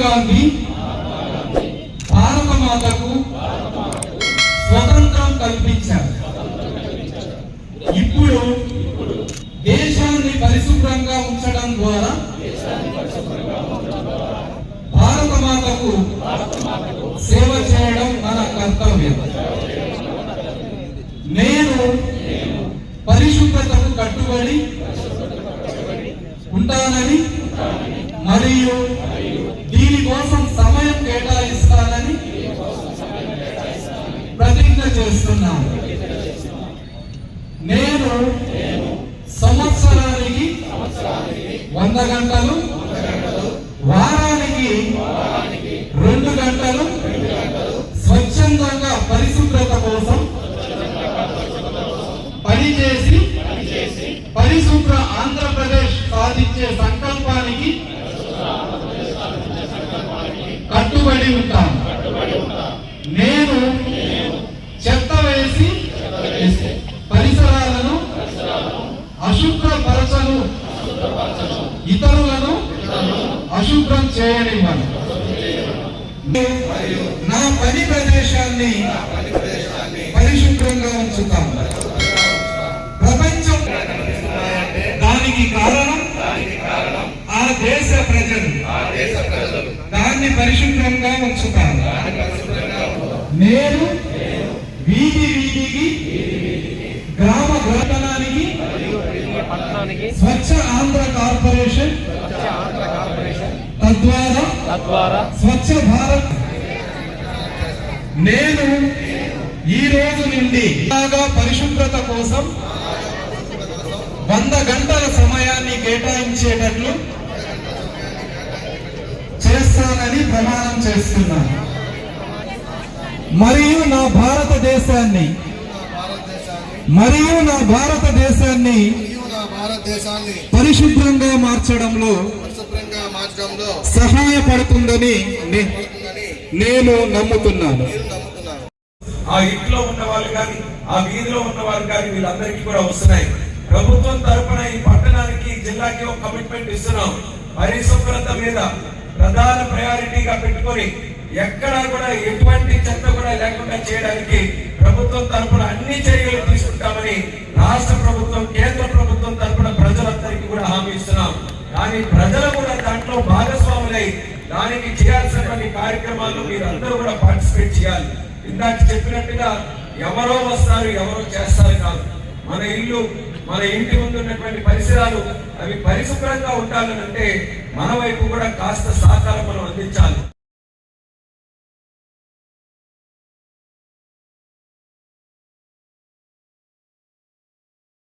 గాంధీ భారత మాతకు స్వతంత్రం కల్పించారు. ఇప్పుడు దేశాన్ని పరిశుభ్రంగా ఉంచడం ద్వారా భారత మాతకు సేవ చేయడం మన కర్తవ్యం. నేను పరిశుభ్రతకు కట్టుబడి ఉంటానని మరియు దీనికోసం సమయం కేటాయిస్తానని ప్రతిజ్ఞ చేస్తున్నాను. నేను సంవత్సరానికి వంద గంటలు వారానికి రెండు గంటలు స్వచ్ఛందంగా పరిశుభ్రత కోసం పనిచేసి పరిశుభ్ర ఆంధ్రప్రదేశ్ సాధించే నా పని ప్రదేశాన్ని పరిశుభ్రంగా ఉంచుతాం. ప్రపంచం దానికి కారణం ఆ దేశ ప్రజలు. దాన్ని పరిశుభ్రంగా ఉంచుతాం. నేను వీధి వీధికి గ్రామ గ్రామానికి పట్టణానికి స్వచ్ఛ ఆంధ్ర కార్పొరేషన్ ఆంధ్ర కార్పొరేషన్ తద్వారా తద్వారా స్వచ్ఛ భారత్. నేను ఈ రోజు నుండి బాగా పరిశుభ్రత కోసం వంద గంటల సమయాన్ని కేటాయించేటట్లు చేస్తానని ప్రమాణం చేస్తున్నాను. మరియు నా భారతదేశాన్ని మరియు నా భారతదేశాన్ని మరియు నా భారతదేశాన్ని పరిశుభ్రంగా మార్చడంలో మార్చడంలో సహాయపడుతుందని నేను నమ్ముతున్నాను. నేను నమ్ముతున్నాను. ఆ ఇంట్లో ఉన్న వాళ్ళు కానీ ఆ వీధిలో ఉన్న వాళ్ళు కానీ వీళ్ళందరికీ కూడా వస్తున్నాయి. ప్రభుత్వం తరపున ఈ పట్టణానికి జిల్లాకి ఒక కమిట్మెంట్ ఇస్తున్నాం. పరిశుభ్రత మీద ప్రధాన ప్రయారిటీగా పెట్టుకొని ఎక్కడా కూడా ఎటువంటి చెత్త కూడా లేకుండా చేయడానికి ప్రభుత్వం తరపున అన్ని చర్యలు తీసుకుంటామని రాష్ట్ర ప్రభుత్వం కేంద్ర ప్రభుత్వం తరపున ప్రజలందరికీ కూడా హామీ ఇస్తున్నాం. కానీ ప్రజలు కూడా భాగస్వాములై దానికి చేయాల్సినటువంటి కార్యక్రమాలు మీరందరూ కూడా పార్టిసిపేట్ చేయాలి. ఇందాక చెప్పినట్టుగా ఎవరో వస్తారు ఎవరో చేస్తారు కాదు. మన ఇల్లు మన ఇంటి ముందు ఉన్నటువంటి పరిసరాలు అవి పరిశుభ్రంగా ఉండాలనంటే మన వైపు కూడా కాస్త సహకారం మనం అందించాలి.